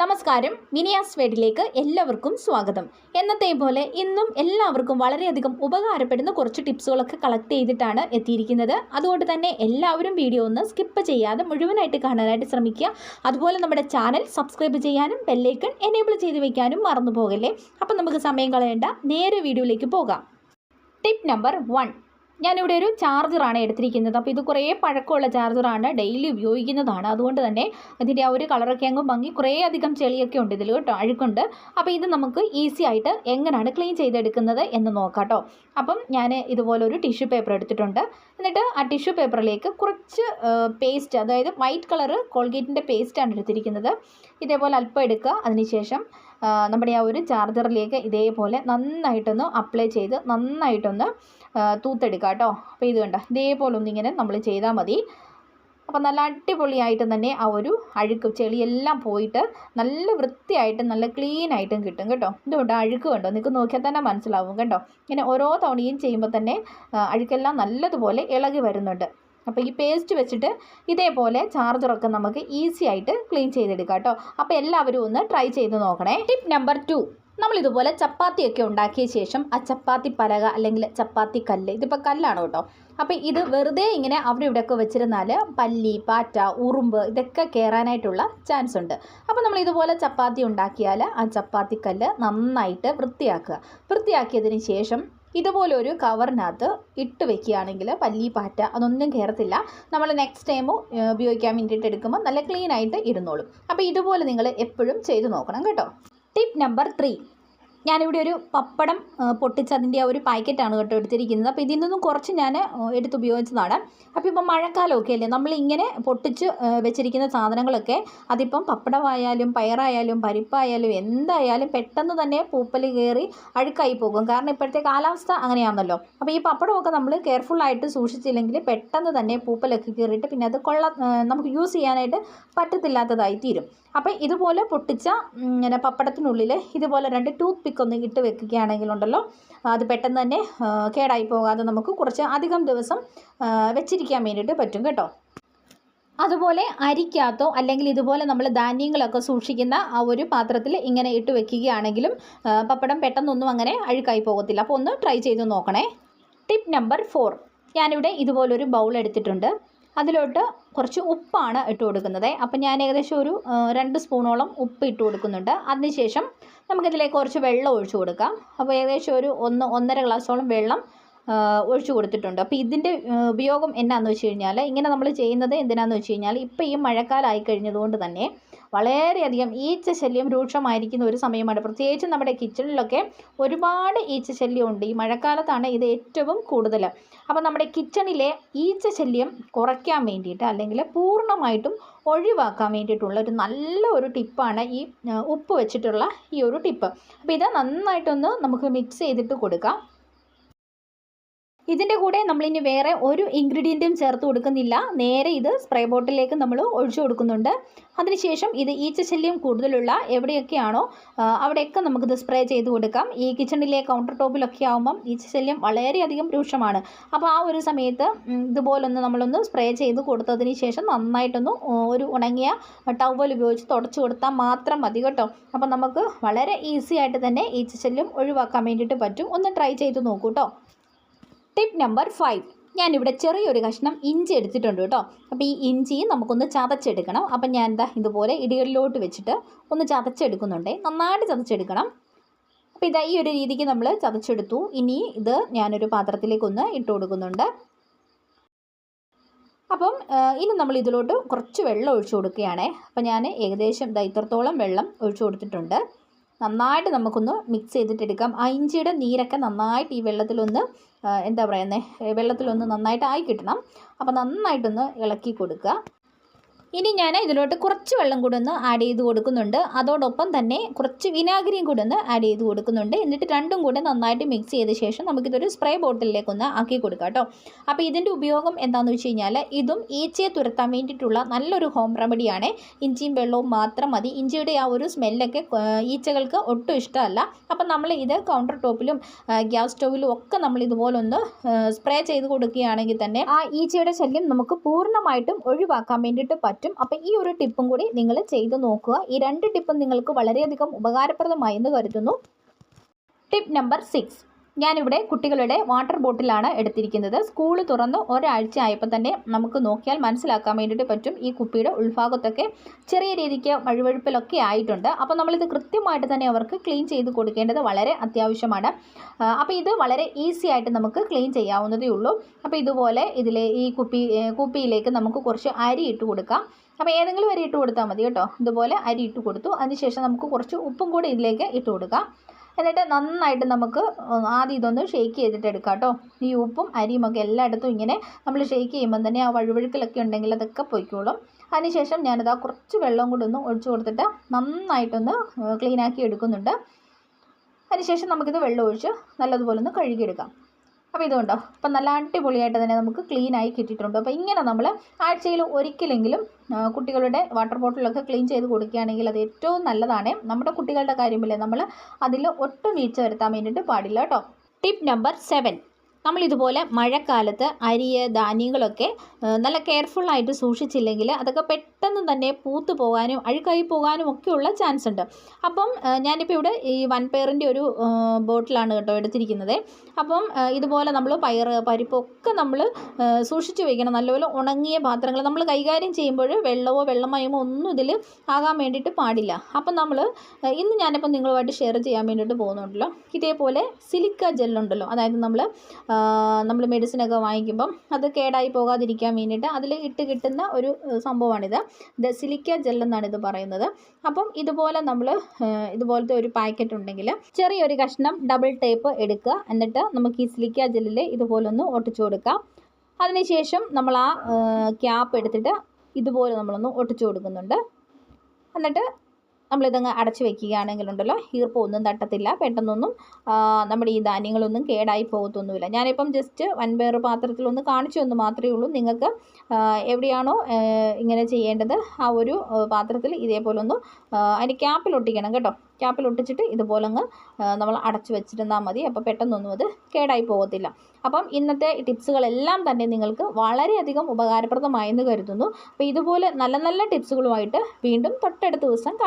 നമസ്കാരം. മിനിയാസ് വേഡിലേക്ക് എല്ലാവർക്കും സ്വാഗതം. എന്നത്തെ പോലെ ഇന്നും എല്ലാവർക്കും വളരെയധികം ഉപകാരപ്പെടുന്ന കുറച്ച് ടിപ്സുകളൊക്കെ കളക്ട് ചെയ്തിട്ടാണ് എത്തിയിരിക്കുന്നത്. അതുകൊണ്ട് തന്നെ എല്ലാവരും വീഡിയോ ഒന്ന് സ്കിപ്പ് ചെയ്യാതെ മുഴുവനായിട്ട് കാണാനായിട്ട് ശ്രമിക്കുക. അതുപോലെ നമ്മുടെ ചാനൽ സബ്സ്ക്രൈബ് ചെയ്യാനും ബെല്ലൈക്കൺ എനേബിൾ ചെയ്ത് വയ്ക്കാനും മറന്നു പോകല്ലേ അപ്പം നമുക്ക് സമയം കളയേണ്ട. നേരെ വീഡിയോയിലേക്ക് പോകാം. ടിപ്പ് നമ്പർ വൺ ഞാനിവിടെ ഒരു ചാർജറാണ് എടുത്തിരിക്കുന്നത്. അപ്പോൾ ഇത് കുറേ പഴക്കമുള്ള ചാർജറാണ് ഡെയിലി ഉപയോഗിക്കുന്നതാണ്. അതുകൊണ്ട് തന്നെ അതിന്റെ ആ ഒരു കളറൊക്കെ അങ്ങ് ഭംഗി കുറേ അധികം ചെളിയൊക്കെ ഉണ്ട് ഇതിൽ കേട്ടോ അഴുക്കുണ്ട്. അപ്പോൾ ഇത് നമുക്ക് ഈസി ആയിട്ട് എങ്ങനെയാണ് ക്ലീൻ ചെയ്തെടുക്കുന്നത് എന്ന് നോക്കാം കേട്ടോ. അപ്പം ഞാൻ ഇതുപോലെ ഒരു ടിഷ്യൂ പേപ്പർ എടുത്തിട്ടുണ്ട്. എന്നിട്ട് ആ ടിഷ്യൂ പേപ്പറിലേക്ക് കുറച്ച് പേസ്റ്റ് അതായത് വൈറ്റ് കളറ് കോൾഗേറ്റിന്റെ പേസ്റ്റാണ് എടുത്തിരിക്കുന്നത്. ഇതേപോലെ അല്പം എടുക്കുക. അതിനുശേഷം നമ്മുടെ ആ ഒരു ചാർജറിലേക്ക് ഇതേപോലെ നന്നായിട്ടൊന്ന് അപ്ലൈ ചെയ്ത് നന്നായിട്ടൊന്ന് തൂത്തെടുക്കുക കേട്ടോ. അപ്പോൾ ഇത് കണ്ടോ? ഇതേപോലെ ഒന്നിങ്ങനെ നമ്മൾ ചെയ്താൽ മതി. അപ്പോൾ നല്ല അടിപൊളിയായിട്ട് തന്നെ ആ ഒരു അഴുക്ക് ചെളിയെല്ലാം പോയിട്ട് നല്ല വൃത്തിയായിട്ടും നല്ല ക്ലീൻ ആയിട്ടും കിട്ടും. കേട്ടോ ഇതുകൊണ്ട് അഴുക്ക് കണ്ടോ? നിങ്ങൾക്ക് നോക്കിയാൽ തന്നെ മനസ്സിലാവും കേട്ടോ. ഇങ്ങനെ ഓരോ തവണയും ചെയ്യുമ്പോൾ തന്നെ അഴുക്കെല്ലാം നല്ലതുപോലെ ഇളകി വരുന്നുണ്ട്. അപ്പോൾ ഈ പേസ്റ്റ് വെച്ചിട്ട് ഇതേപോലെ ചാർജറൊക്കെ നമുക്ക് ഈസി ആയിട്ട് ക്ലീൻ ചെയ്തെടുക്കാം കേട്ടോ. അപ്പോൾ എല്ലാവരും ഒന്ന് ട്രൈ ചെയ്ത് നോക്കണേ. ടിപ്പ് നമ്പർ ടു നമ്മളിതുപോലെ ചപ്പാത്തിയൊക്കെ ഉണ്ടാക്കിയ ശേഷം ആ ചപ്പാത്തി പലക അല്ലെങ്കിൽ ചപ്പാത്തി കല്ല് ഇതിപ്പോൾ കല്ലാണ് കേട്ടോ? അപ്പോൾ ഇത് വെറുതെ ഇങ്ങനെ അവിടെ വെച്ചിരുന്നാൽ പല്ലി പാറ്റ ഉറുമ്പ് ഇതൊക്കെ കയറാനായിട്ടുള്ള ചാൻസ് ഉണ്ട്. അപ്പോൾ നമ്മൾ ഇതുപോലെ ചപ്പാത്തി ഉണ്ടാക്കിയാൽ ആ ചപ്പാത്തി കല്ല് നന്നായിട്ട് വൃത്തിയാക്കുക. വൃത്തിയാക്കിയതിന് ശേഷം ഇതുപോലെ ഒരു കവറിനകത്ത് ഇട്ട് വെക്കുകയാണെങ്കിൽ പല്ലി പാറ്റ അതൊന്നും കയറത്തില്ല. നമ്മൾ നെക്സ്റ്റ് ടൈം ഉപയോഗിക്കാൻ വേണ്ടിയിട്ട് എടുക്കുമ്പോൾ നല്ല ക്ലീൻ ആയിട്ട് ഇരുന്നോളും. അപ്പോൾ ഇതുപോലെ നിങ്ങൾ എപ്പോഴും ചെയ്ത് നോക്കണം കേട്ടോ. ടിപ്പ് നമ്പർ ത്രീ ഞാനിവിടെ ഒരു പപ്പടം പൊട്ടിച്ചതിന്റെ ഒരു പാക്കറ്റാണ് കേട്ടോ എടുത്തിരിക്കുന്നത്. അപ്പോൾ ഇതിൽ നിന്നും കുറച്ച് ഞാൻ എടുത്തുപയോഗിച്ചതാണ് അപ്പോൾ ഇപ്പം മഴക്കാലമൊക്കെ അല്ലേ? നമ്മളിങ്ങനെ പൊട്ടിച്ച് വെച്ചിരിക്കുന്ന സാധനങ്ങളൊക്കെ അതിപ്പം പപ്പടമായാലും പയറായാലും പരിപ്പായാലും എന്തായാലും പെട്ടെന്ന് തന്നെ പൂപ്പൽ കയറി അഴുക്കായി പോകും. കാരണം ഇപ്പോഴത്തെ കാലാവസ്ഥ അങ്ങനെയാണല്ലോ. അപ്പോൾ ഈ പപ്പടമൊക്കെ നമ്മൾ കെയർഫുള്ളായിട്ട് സൂക്ഷിച്ചില്ലെങ്കിൽ പെട്ടെന്ന് തന്നെ പൂപ്പലൊക്കെ കയറിയിട്ട് പിന്നെ അത് കൊള്ള നമുക്ക് യൂസ് ചെയ്യാനായിട്ട് പറ്റത്തില്ലാത്തതായി തീരും. അപ്പോൾ ഇതുപോലെ പൊട്ടിച്ച പപ്പടത്തിനുള്ളിൽ ഇതുപോലെ രണ്ട് ടൂത്ത് ഒന്ന് ഇട്ട് വെക്കുകയാണെങ്കിലുണ്ടല്ലോ അത് പെട്ടെന്ന് തന്നെ കേടായി പോകാതെ നമുക്ക് കുറച്ച് അധികം ദിവസം വെച്ചിരിക്കാൻ വേണ്ടിയിട്ട് പറ്റും കേട്ടോ. അതുപോലെ അരിക്കകത്തോ അല്ലെങ്കിൽ ഇതുപോലെ നമ്മൾ ധാന്യങ്ങളൊക്കെ സൂക്ഷിക്കുന്ന ആ ഒരു പാത്രത്തിൽ ഇങ്ങനെ ഇട്ട് വെക്കുകയാണെങ്കിലും പപ്പടം പെട്ടെന്നൊന്നും അങ്ങനെ അഴുക്കായി പോകത്തില്ല. അപ്പോൾ ഒന്ന് ട്രൈ ചെയ്ത് നോക്കണേ. ടിപ്പ് നമ്പർ ഫോർ ഞാനിവിടെ ഇതുപോലൊരു ബൗൾ എടുത്തിട്ടുണ്ട്. അതിലോട്ട് കുറച്ച് ഉപ്പാണ് ഇട്ട് കൊടുക്കുന്നത്. അപ്പം ഞാൻ ഏകദേശം ഒരു രണ്ട് സ്പൂണോളം ഉപ്പ് ഇട്ട് കൊടുക്കുന്നുണ്ട്. അതിനുശേഷം നമുക്കിതിലേക്ക് കുറച്ച് വെള്ളം ഒഴിച്ചു കൊടുക്കാം. അപ്പോൾ ഏകദേശം ഒരു ഒന്ന് ഒന്നര ഗ്ലാസ്സോളം വെള്ളം ഒഴിച്ചു കൊടുത്തിട്ടുണ്ട്. അപ്പോൾ ഇതിന്റെ ഉപയോഗം എന്നാന്ന് വെച്ച് കഴിഞ്ഞാൽ ഇങ്ങനെ നമ്മൾ ചെയ്യുന്നത് എന്തിനാന്ന് വെച്ച് കഴിഞ്ഞാൽ ഇപ്പോൾ ഈ മഴക്കാലമായി കഴിഞ്ഞതുകൊണ്ട് തന്നെ വളരെയധികം ഈച്ച ശല്യം രൂക്ഷമായിരിക്കുന്ന ഒരു സമയമാണ്. പ്രത്യേകിച്ച് നമ്മുടെ കിച്ചണിലൊക്കെ ഒരുപാട് ഈച്ച ശല്യമുണ്ട് ഈ മഴക്കാലത്താണ് ഇത് ഏറ്റവും കൂടുതൽ. അപ്പോൾ നമ്മുടെ കിച്ചണിലെ ഈച്ച ശല്യം കുറയ്ക്കാൻ വേണ്ടിയിട്ട് അല്ലെങ്കിൽ പൂർണമായിട്ടും ഒഴിവാക്കാൻ വേണ്ടിയിട്ടുള്ള ഒരു നല്ല ഒരു ടിപ്പാണ് ഈ ഉപ്പ് വെച്ചിട്ടുള്ള ഈ ഒരു ടിപ്പ്. അപ്പോൾ ഇത് നന്നായിട്ടൊന്ന് നമുക്ക് മിക്സ് ചെയ്തിട്ട് കൊടുക്കാം. ഇതിന്റെ കൂടെ നമ്മളിനി വേറെ ഒരു ഇൻഗ്രീഡിയന്റും ചേർത്ത് കൊടുക്കുന്നില്ല. നേരെ ഇത് സ്പ്രേ ബോട്ടിലേക്ക് നമ്മൾ ഒഴിച്ചു കൊടുക്കുന്നുണ്ട്. അതിനുശേഷം ഇത് ഈച്ചശല്യം കൂടുതലുള്ള എവിടെയൊക്കെയാണോ അവിടെയൊക്കെ നമുക്കിത് സ്പ്രേ ചെയ്ത് കൊടുക്കാം. ഈ കിച്ചണിലെ കൗണ്ടർ ടോപ്പിലൊക്കെ ആകുമ്പം ഈച്ചശല്യം വളരെയധികം രൂക്ഷമാണ്. അപ്പോൾ ആ ഒരു സമയത്ത് ഇതുപോലൊന്ന് നമ്മളൊന്ന് സ്പ്രേ ചെയ്ത് കൊടുത്തതിന് ശേഷം നന്നായിട്ടൊന്ന് ഒരു ഉണങ്ങിയ ടവൽ ഉപയോഗിച്ച് തുടച്ചു കൊടുത്താൽ മാത്രം മതി കേട്ടോ. അപ്പോൾ നമുക്ക് വളരെ ഈസി ആയിട്ട് തന്നെ ഈച്ചശല്യം ഒഴിവാക്കാൻ വേണ്ടിയിട്ട് പറ്റും. ഒന്ന് ട്രൈ ചെയ്ത് നോക്കൂ കേട്ടോ. ടിപ്പ് നമ്പർ ഫൈവ് ഞാനിവിടെ ചെറിയൊരു കഷ്ണം ഇഞ്ചി എടുത്തിട്ടുണ്ട് കേട്ടോ. അപ്പോൾ ഈ ഇഞ്ചി നമുക്കൊന്ന് ചതച്ചെടുക്കണം. അപ്പം ഞാൻ എന്താ ഇതുപോലെ ഇടികളിലോട്ട് വെച്ചിട്ട് ഒന്ന് ചതച്ചെടുക്കുന്നുണ്ട്. നന്നായിട്ട് ചതച്ചെടുക്കണം. അപ്പോൾ ഇതാ ഈ ഒരു രീതിക്ക് നമ്മൾ ചതച്ചെടുത്തു. ഇനി ഇത് ഞാനൊരു പാത്രത്തിലേക്കൊന്ന് ഇട്ട് കൊടുക്കുന്നുണ്ട്. അപ്പം ഇനി നമ്മൾ ഇതിലോട്ട് കുറച്ച് വെള്ളം ഒഴിച്ചു കൊടുക്കുകയാണേ. അപ്പം ഞാൻ ഏകദേശം ഇതാ ഇത്രത്തോളം വെള്ളം ഒഴിച്ചു കൊടുത്തിട്ടുണ്ട്. നന്നായിട്ട് നമുക്കൊന്ന് മിക്സ് ചെയ്തിട്ടെടുക്കാം. ആ ഇഞ്ചിയുടെ നീരൊക്കെ നന്നായിട്ട് ഈ വെള്ളത്തിലൊന്ന് എന്താ പറയുന്നത് വെള്ളത്തിലൊന്ന് നന്നായിട്ട് ആയി കിട്ടണം. അപ്പോൾ നന്നായിട്ടൊന്ന് ഇളക്കി കൊടുക്കുക. ഇനി ഞാൻ ഇതിലോട്ട് കുറച്ച് വെള്ളം കൂടെ ഒന്ന് ആഡ് ചെയ്ത് കൊടുക്കുന്നുണ്ട്. അതോടൊപ്പം തന്നെ കുറച്ച് വിനാഗിരിയും കൂടെ ഒന്ന് ആഡ് ചെയ്ത് കൊടുക്കുന്നുണ്ട്. എന്നിട്ട് രണ്ടും കൂടെ നന്നായിട്ട് മിക്സ് ചെയ്ത ശേഷം നമുക്കിതൊരു സ്പ്രേ ബോട്ടിലേക്ക് ആക്കി കൊടുക്കാം കേട്ടോ. അപ്പോൾ ഇതിന്റെ ഉപയോഗം എന്താണെന്ന് വെച്ച് കഴിഞ്ഞാൽ ഇതും ഈച്ചയെ തുരത്താൻ വേണ്ടിയിട്ടുള്ള നല്ലൊരു ഹോം റെമഡിയാണ് ഇഞ്ചിയും വെള്ളവും മാത്രം മതി. ഇഞ്ചിയുടെ ആ ഒരു സ്മെല്ലൊക്കെ ഈച്ചകൾക്ക് ഒട്ടും ഇഷ്ടമല്ല. അപ്പം നമ്മൾ ഇത് കൗണ്ടർ ടോപ്പിലും ഗ്യാസ് സ്റ്റോവിലും ഒക്കെ നമ്മൾ ഇതുപോലൊന്ന് സ്പ്രേ ചെയ്ത് കൊടുക്കുകയാണെങ്കിൽ തന്നെ ആ ഈച്ചയുടെ ശല്യം നമുക്ക് പൂർണമായിട്ടും ഒഴിവാക്കാൻ വേണ്ടിയിട്ട് പറ്റും. പറ്റും. അപ്പോൾ ഈ ഒരു ടിപ്പും കൂടി നിങ്ങൾ ചെയ്ത് നോക്കുക. ഈ രണ്ട് ടിപ്പും നിങ്ങൾക്ക് വളരെയധികം ഉപകാരപ്രദമായി എന്ന് കരുതുന്നു. ടിപ്പ് നമ്പർ സിക്സ് ഞാനിവിടെ കുട്ടികളുടെ വാട്ടർ ബോട്ടിലാണ് എടുത്തിരിക്കുന്നത്. സ്കൂൾ തുറന്ന് ഒരാഴ്ച ആയപ്പോൾ തന്നെ നമുക്ക് നോക്കിയാൽ മനസ്സിലാക്കാൻ വേണ്ടിയിട്ട് പറ്റും ഈ കുപ്പിയുടെ ഉൾഭാഗത്തൊക്കെ ചെറിയ രീതിക്ക് വഴുവഴുപ്പിലൊക്കെ ആയിട്ടുണ്ട്. അപ്പോൾ നമ്മളിത് കൃത്യമായിട്ട് തന്നെ അവർക്ക് ക്ലീൻ ചെയ്ത് കൊടുക്കേണ്ടത് വളരെ അത്യാവശ്യമാണ്. അപ്പോൾ ഇത് വളരെ ഈസി ആയിട്ട് നമുക്ക് ക്ലീൻ ചെയ്യാവുന്നതേ ഉള്ളൂ. അപ്പോൾ ഇതുപോലെ ഇതിലെ ഈ കുപ്പി കുപ്പിയിലേക്ക് നമുക്ക് കുറച്ച് അരി ഇട്ട് കൊടുക്കാം. അപ്പോൾ ഏതെങ്കിലും അരി ഇട്ട് കൊടുത്താൽ മതി കേട്ടോ. ഇതുപോലെ അരി ഇട്ട് കൊടുത്തു. അതിനുശേഷം നമുക്ക് കുറച്ച് ഉപ്പും കൂടി ഇതിലേക്ക് ഇട്ട് കൊടുക്കാം. എന്നിട്ട് നന്നായിട്ട് നമുക്ക് ആദ്യം ഇതൊന്ന് ഷേക്ക് ചെയ്തിട്ട് എടുക്കാം കേട്ടോ. ഈ ഉപ്പും അരിയും ഒക്കെ എല്ലായിടത്തും ഇങ്ങനെ നമ്മൾ ഷേക്ക് ചെയ്യുമ്പോൾ തന്നെ ആ വഴുവഴുക്കലൊക്കെ ഉണ്ടെങ്കിൽ അതൊക്കെ പൊയ്ക്കോളും. അതിനുശേഷം ഞാനിതാ കുറച്ച് വെള്ളം കൂടി ഒന്ന് ഒഴിച്ചു കൊടുത്തിട്ട് നന്നായിട്ടൊന്ന് ക്ലീനാക്കി എടുക്കുന്നുണ്ട്. അതിനുശേഷം നമുക്കിത് വെള്ളം ഒഴിച്ച് നല്ലതുപോലെ ഒന്ന് കഴുകിയെടുക്കാം. അപ്പോൾ ഇതുകൊണ്ടോ അപ്പം നല്ല അടിപൊളിയായിട്ട് തന്നെ നമുക്ക് ക്ലീനായി കിട്ടിയിട്ടുണ്ട്. അപ്പോൾ ഇങ്ങനെ നമ്മൾ ആഴ്ചയിൽ ഒരിക്കലെങ്കിലും കുട്ടികളുടെ വാട്ടർ ബോട്ടിലൊക്കെ ക്ലീൻ ചെയ്ത് കൊടുക്കുകയാണെങ്കിൽ അത് ഏറ്റവും നല്ലതാണ്. നമ്മുടെ കുട്ടികളുടെ കാര്യമില്ലേ? നമ്മൾ അതിൽ ഒട്ടും വീഴ്ച വരുത്താൻ വേണ്ടിയിട്ട് പാടില്ല കേട്ടോ. ടിപ്പ് നമ്പർ സെവൻ നമ്മൾ ഇതുപോലെ മഴക്കാലത്ത് അരിയ് ധാന്യങ്ങളൊക്കെ നല്ല കെയർഫുള്ളായിട്ട് സൂക്ഷിച്ചില്ലെങ്കിൽ അതൊക്കെ പെട്ടെന്ന് തന്നെ പൂത്തു പോകാനും അഴുക്കായി പോകാനും ഒക്കെയുള്ള ചാൻസ് ഉണ്ട്. അപ്പം ഞാനിപ്പോൾ ഇവിടെ ഈ വൺ പെയറിന്റെ ഒരു ബോട്ടിലാണ് കേട്ടോ എടുത്തിരിക്കുന്നത്. അപ്പം ഇതുപോലെ നമ്മൾ പയർ പരിപ്പൊക്കെ നമ്മൾ സൂക്ഷിച്ചു വയ്ക്കണം നല്ലപോലെ ഉണങ്ങിയ പാത്രങ്ങൾ നമ്മൾ കൈകാര്യം ചെയ്യുമ്പോൾ വെള്ളമോ വെള്ളമയമോ ഒന്നും ഇതിൽ ആകാൻ വേണ്ടിയിട്ട് പാടില്ല. അപ്പം നമ്മൾ ഇന്ന് ഞാനിപ്പോൾ നിങ്ങളുമായിട്ട് ഷെയർ ചെയ്യാൻ വേണ്ടിയിട്ട് പോകുന്നുണ്ടല്ലോ. ഇതേപോലെ സിലിക്ക ജെല്ലുണ്ടല്ലോ അതായത് നമ്മൾ നമ്മൾ മെഡിസിനൊക്കെ വാങ്ങിക്കുമ്പം അത് കേടായി പോകാതിരിക്കാൻ വേണ്ടിയിട്ട് അതിൽ ഇട്ട് കിട്ടുന്ന ഒരു സംഭവമാണിത്. ഇത് സിലിക്ക ജെൽ എന്നാണ് ഇത് പറയുന്നത്. അപ്പം ഇതുപോലെ നമ്മൾ ഇതുപോലത്തെ ഒരു പാക്കറ്റ് ഉണ്ടെങ്കിൽ ചെറിയൊരു കഷ്ണം ഡബിൾ ടേപ്പ് എടുക്കുക. എന്നിട്ട് നമുക്ക് ഈ സിലിക്ക ജെല്ലിൽ ഇതുപോലൊന്ന് ഒട്ടിച്ചു കൊടുക്കാം. അതിനുശേഷം നമ്മൾ ആ ക്യാപ്പ് എടുത്തിട്ട് ഇതുപോലെ നമ്മളൊന്ന് ഒട്ടിച്ചു കൊടുക്കുന്നുണ്ട്. എന്നിട്ട് നമ്മളിതങ്ങ് അടച്ചു വെക്കുകയാണെങ്കിൽ ഉണ്ടല്ലോ ഈർപ്പം ഒന്നും തട്ടത്തില്ല പെട്ടെന്നൊന്നും നമ്മുടെ ഈ ധാന്യങ്ങളൊന്നും കേടായി പോകത്തൊന്നുമില്ല. ഞാനിപ്പം ജസ്റ്റ് വൻപയർ പാത്രത്തിലൊന്ന് കാണിച്ചു എന്ന് മാത്രമേ ഉള്ളൂ. നിങ്ങൾക്ക് എവിടെയാണോ ഇങ്ങനെ ചെയ്യേണ്ടത് ആ ഒരു പാത്രത്തിൽ ഇതേപോലെ ഒന്ന് ക്യാപ്പിൽ ഒട്ടിക്കണം കേട്ടോ. ക്യാപ്പിലൊട്ടിച്ചിട്ട് ഇതുപോലെ അങ്ങ് നമ്മൾ അടച്ചു വെച്ചിരുന്നാൽ മതി. അപ്പോൾ പെട്ടെന്നൊന്നും അത് കേടായി പോകത്തില്ല. അപ്പം ഇന്നത്തെ ടിപ്സുകളെല്ലാം തന്നെ നിങ്ങൾക്ക് വളരെയധികം ഉപകാരപ്രദമായെന്ന് കരുതുന്നു. അപ്പോൾ ഇതുപോലെ നല്ല നല്ല ടിപ്സുകളുമായിട്ട് വീണ്ടും തൊട്ടടുത്ത ദിവസം